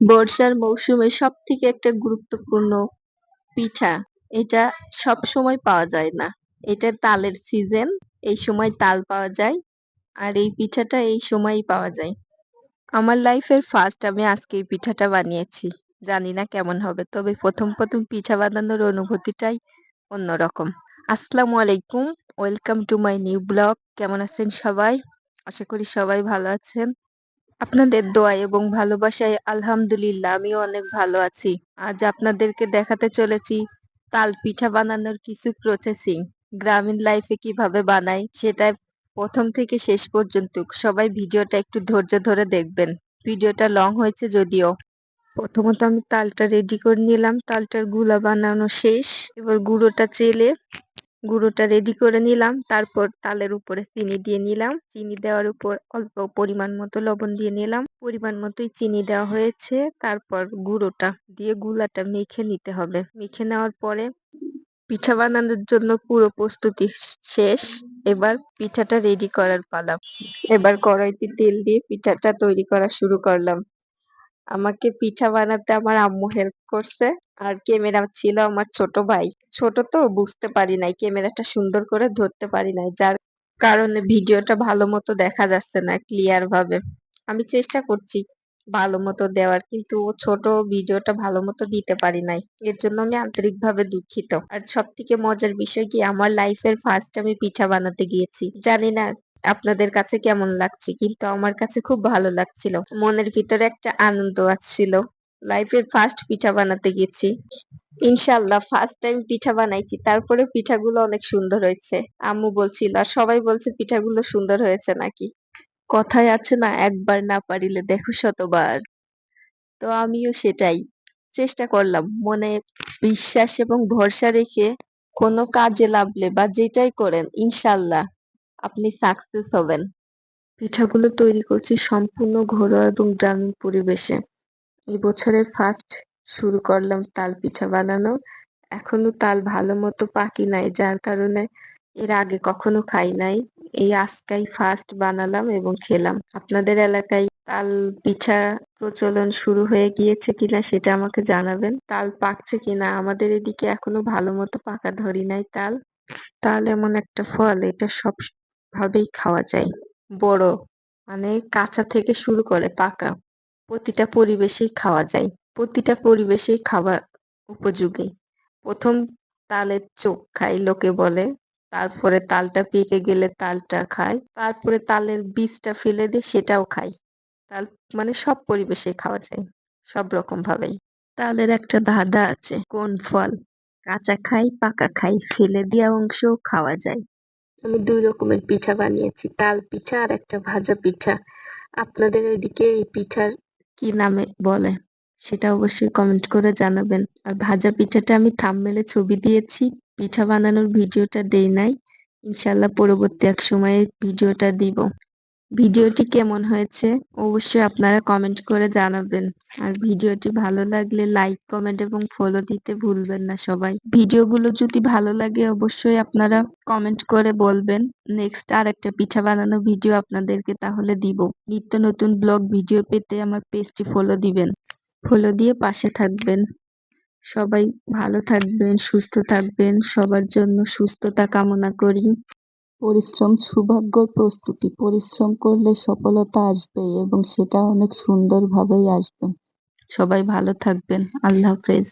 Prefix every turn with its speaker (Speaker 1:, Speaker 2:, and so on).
Speaker 1: বর্ষার মৌসুমে সব থেকে একটা গুরুত্বপূর্ণ পিঠা। এটা সব সময় পাওয়া যায় না। এটা তালের সিজন এই সময় তাল পাওয়া যায় আর এই পিঠাটা এই সময়ই পাওয়া যায়। আমার লাইফের ফার্স্ট আমি আজকে এই পিঠাটা বানিয়েছি। জানি না কেমন হবে, তবে প্রথম প্রথম পিঠা বানানোর অনুভূতিটাই অন্যরকম। আসসালামু আলাইকুম welcome to my new vlog কেমন আছেন সবাই? আশা করি সবাই ভালো আছেন। আপনাদের দোয়া এবং ভালোবাসায় আলহামদুলিল্লাহ আমিও অনেক ভালো আছি। আজ আপনাদেরকে দেখাতে চলেছি তাল পিঠা বানানোর কিছু প্রসেসিং গ্রামীণ লাইফে কীভাবে বানাই সেটা প্রথম থেকে শেষ পর্যন্ত। সবাই ভিডিওটা একটু ধৈর্য ধরে দেখবেন। ভিডিওটা লং হয়েছে যদিও। প্রথমত আমি তালটা রেডি করে নিলাম। তালটারগুলা বানানো শেষ। এবার গুঁড়োটা চেলে গুঁড়োটা রেডি করে নিলাম। তারপর তালের উপরে চিনি দিয়ে নিলাম। চিনি দেওয়ার উপর অল্প পরিমাণ মতো লবণ দিয়ে নিলাম। পরিমাণ মতোই চিনি দেওয়া হয়েছে। তারপর গুঁড়োটা দিয়ে গুলাটা মেখে নিতে হবে। মেখে নেওয়ার পরে পিঠা বানানোর জন্য পুরো প্রস্তুতি শেষ। এবার পিঠাটা রেডি করার পালা। এবার কড়াইতে তেল দিয়ে পিঠাটা তৈরি করা শুরু করলাম। আমাকে পিঠা বানাতে আমার আম্মু হেল্প করছে। আর ক্যামেরা ছিল আমার ছোট ভাই। ছোট তো বুঝতে পারি নাই ক্যামেরাটা সুন্দর করে ধরতে পারি নাই। যার কারণে ভিডিওটা ভালো মতো দেখা যাচ্ছে না ক্লিয়ার ভাবে। আমি চেষ্টা করছি ভালো মতো দেওয়ার, কিন্তু ও ছোট ভিডিওটা ভালো মতো দিতে পারি নাই। এর জন্য আমি আন্তরিকভাবে দুঃখিত। আর সব থেকে মজার বিষয় কি, আমার লাইফের ফার্স্ট আমি পিঠা বানাতে গিয়েছি। জানি না আপনাদের কাছে কেমন লাগছে? কিন্তু আমার কাছে খুব ভালো লাগছিল। মনের ভিতরে একটা আনন্দ আসছিল। লাইফের ফার্স্ট পিঠা বানাতে গেছি। ইনশাল্লাহ ফার্স্ট টাইম পিঠা বানাইছি। তারপরে পিঠাগুলো অনেক সুন্দর হয়েছে। আম্মু বলছিল, আর সবাই বলছে পিঠাগুলো সুন্দর হয়েছে নাকি? কথায় আছে না, একবার না পারিলে দেখো শতবার। তো আমিও সেটাই চেষ্টা করলাম। মনে বিশ্বাস এবং ভরসা রেখে কোনো কাজে লাভলে বা যেটাই করেন ইনশাল্লাহ আপনি সাকসেস হবেন। পিঠাগুলো তৈরি করছি সম্পূর্ণ ঘরোয়া এবং গ্রামীণ পরিবেশে। এই বছরের ফার্স্ট শুরু করলাম তাল পিঠা বানানো। এখনও তাল ভালো মতো পাকি নাই, যার কারণে এর আগে কখনো খাই নাই। এই আজকাই ফার্স্ট বানালাম এবং খেলাম। আপনাদের এলাকায় তাল পিঠা প্রচলন শুরু হয়ে গিয়েছে কিনা সেটা আমাকে জানাবেন। তাল পাকছে কিনা? আমাদের এদিকে এখনও ভালো মতো পাকা ধরি নাই তাল। তাল এমন একটা ফল, এটা সব ভাবেই খাওয়া যায়। বড় মানে কাঁচা থেকে শুরু করে পাকা প্রতিটা পরিবেশেই খাওয়া যায়। প্রতিটা পরিবেশেই খাবার উপযোগী। প্রথম তালের চোখ খাই লোকে বলে, তারপরে তালটা পেকে গেলে তালটা খায়, তারপরে তালের বীজটা ফেলে দিয়ে সেটাও খাই তাল মানে সব পরিবেশে খাওয়া যায়, সব রকম ভাবেই। তালের একটা ধাঁধা আছে, কোন ফল? কাঁচা খাই পাকা খাই ফেলে দেওয়া অংশও খাওয়া যায়। আমি দুই রকমের পিঠা বানিয়েছি, তাল পিঠা আর একটা ভাজা পিঠা। আপনাদের ওইদিকে এই পিঠার কি নামে বলে, সেটা অবশ্যই কমেন্ট করে জানাবেন। আর ভাজা পিঠাটা আমি থাম্বনেলে ছবি দিয়েছি, পিঠা বানানোর ভিডিওটা দেই নাই। ইনশাল্লাহ পরবর্তী এক সময়ে ভিডিওটা দিব। ভিডিওটি কেমন হয়েছে অবশ্যই আপনারা কমেন্ট করে জানাবেন। আর ভিডিওটি ভালো লাগলে লাইক কমেন্ট এবং ফলো দিতে ভুলবেন না সবাই। ভিডিওগুলো যদি ভালো লাগে অবশ্যই আপনারা কমেন্ট করে বলবেন। নেক্সট আর একটা পিঠা বানানো ভিডিও আপনাদেরকে তাহলে দিব। নিত্য নতুন ব্লগ ভিডিও পেতে আমার পেজটি ফলো দিবেন। ফলো দিয়ে পাশে থাকবেন। সবাই ভালো থাকবেন, সুস্থ থাকবেন। সবার জন্য সুস্থতা কামনা করি। পরিশ্রম সৌভাগ্যর প্রস্তুতি। পরিশ্রম করলে সফলতা আসবে এবং সেটা অনেক সুন্দরভাবেই আসবে। সবাই ভালো থাকবেন। আল্লাহ হাফেজ।